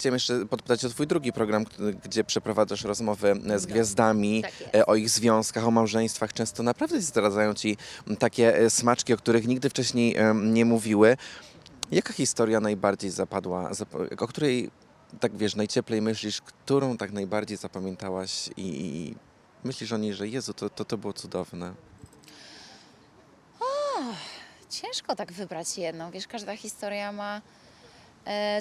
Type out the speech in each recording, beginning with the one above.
Chciałem jeszcze podpytać o twój drugi program, gdzie przeprowadzasz rozmowy e, z gwiazdami, Tak e, o ich związkach, o małżeństwach. Często naprawdę zdradzają ci takie e, smaczki, o których nigdy wcześniej nie mówiły. Jaka historia najbardziej zapadła, zap- o której tak wiesz, najcieplej myślisz, którą tak najbardziej zapamiętałaś i, i myślisz o niej, że Jezu, to, to, to było cudowne. Ciężko tak wybrać jedną. Wiesz, każda historia ma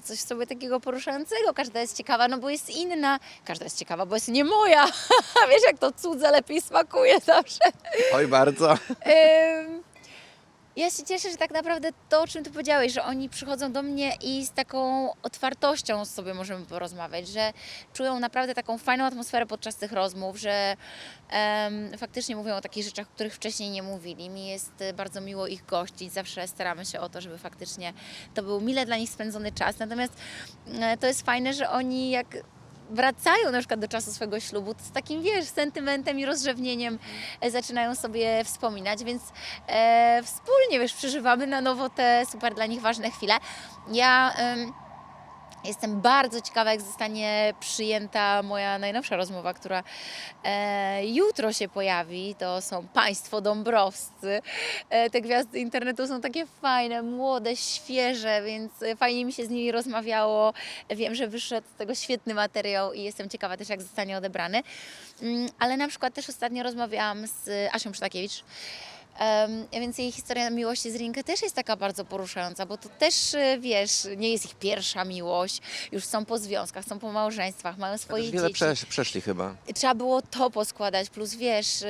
coś w sobie takiego poruszającego. Każda jest ciekawa, no bo jest inna. Każda jest ciekawa, bo jest nie moja. Wiesz, jak to cudze lepiej smakuje zawsze. Oj, bardzo. Ja się cieszę, że tak naprawdę to, o czym ty powiedziałeś, że oni przychodzą do mnie i z taką otwartością sobie możemy porozmawiać, że czują naprawdę taką fajną atmosferę podczas tych rozmów, że em, faktycznie mówią o takich rzeczach, o których wcześniej nie mówili. Mi jest e, bardzo miło ich gościć, zawsze staramy się o to, żeby faktycznie to był mile dla nich spędzony czas. Natomiast e, to jest fajne, że oni jak wracają na przykład do czasu swojego ślubu, z takim, wiesz, sentymentem i rozrzewnieniem e, zaczynają sobie wspominać, więc e, wspólnie, wiesz, przeżywamy na nowo te super dla nich ważne chwile. Ja jestem bardzo ciekawa, jak zostanie przyjęta moja najnowsza rozmowa, która e, jutro się pojawi. To są Państwo Dąbrowscy. E, te gwiazdy internetu są takie fajne, młode, świeże, więc fajnie mi się z nimi rozmawiało. Wiem, że wyszedł z tego świetny materiał i jestem ciekawa też, jak zostanie odebrany. Mm, Ale na przykład też ostatnio rozmawiałam z Asią Przytakiewicz. Więc jej historia miłości z Rinkę też jest taka bardzo poruszająca, bo to też, e, wiesz, nie jest ich pierwsza miłość, już są po związkach, są po małżeństwach, mają swoje wiele dzieci przesz- przeszli chyba. trzeba było to poskładać, plus wiesz, y,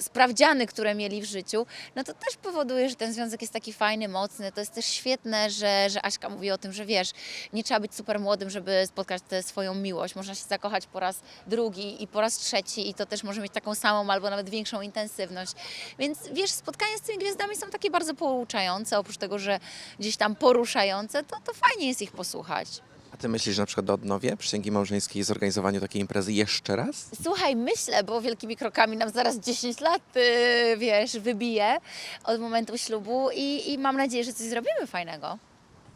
sprawdziany, które mieli w życiu, no to też powoduje, że ten związek jest taki fajny, mocny. To jest też świetne, że, że Aśka mówi o tym, że wiesz, nie trzeba być super młodym, żeby spotkać tę swoją miłość. Można się zakochać po raz drugi i po raz trzeci i to też może mieć taką samą albo nawet większą intensywność. Więc wiesz, spotkania z tymi gwiazdami są takie bardzo pouczające, oprócz tego, że gdzieś tam poruszające, to, to fajnie jest ich posłuchać. A ty myślisz na przykład o odnowie przysięgi małżeńskiej i zorganizowaniu takiej imprezy jeszcze raz? Słuchaj, myślę, bo wielkimi krokami nam zaraz 10 lat, yy, wiesz, wybije od momentu ślubu i, i mam nadzieję, że coś zrobimy fajnego.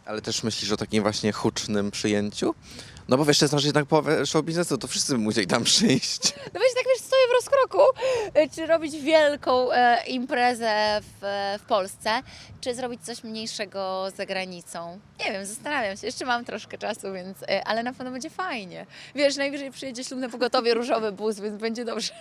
Ale też myślisz o takim właśnie hucznym przyjęciu? No bo wiesz, to znaczy jednak połowę show biznesu, to wszyscy musieli tam przyjść. No wiesz, tak wiesz, stoję w rozkroku, yy, czy robić wielką e, imprezę w, w Polsce, czy zrobić coś mniejszego za granicą. Nie wiem, zastanawiam się, jeszcze mam troszkę czasu, więc, e, ale na pewno będzie fajnie. Wiesz, najwyżej przyjedzie ślubne pogotowie, różowy bus, więc będzie dobrze.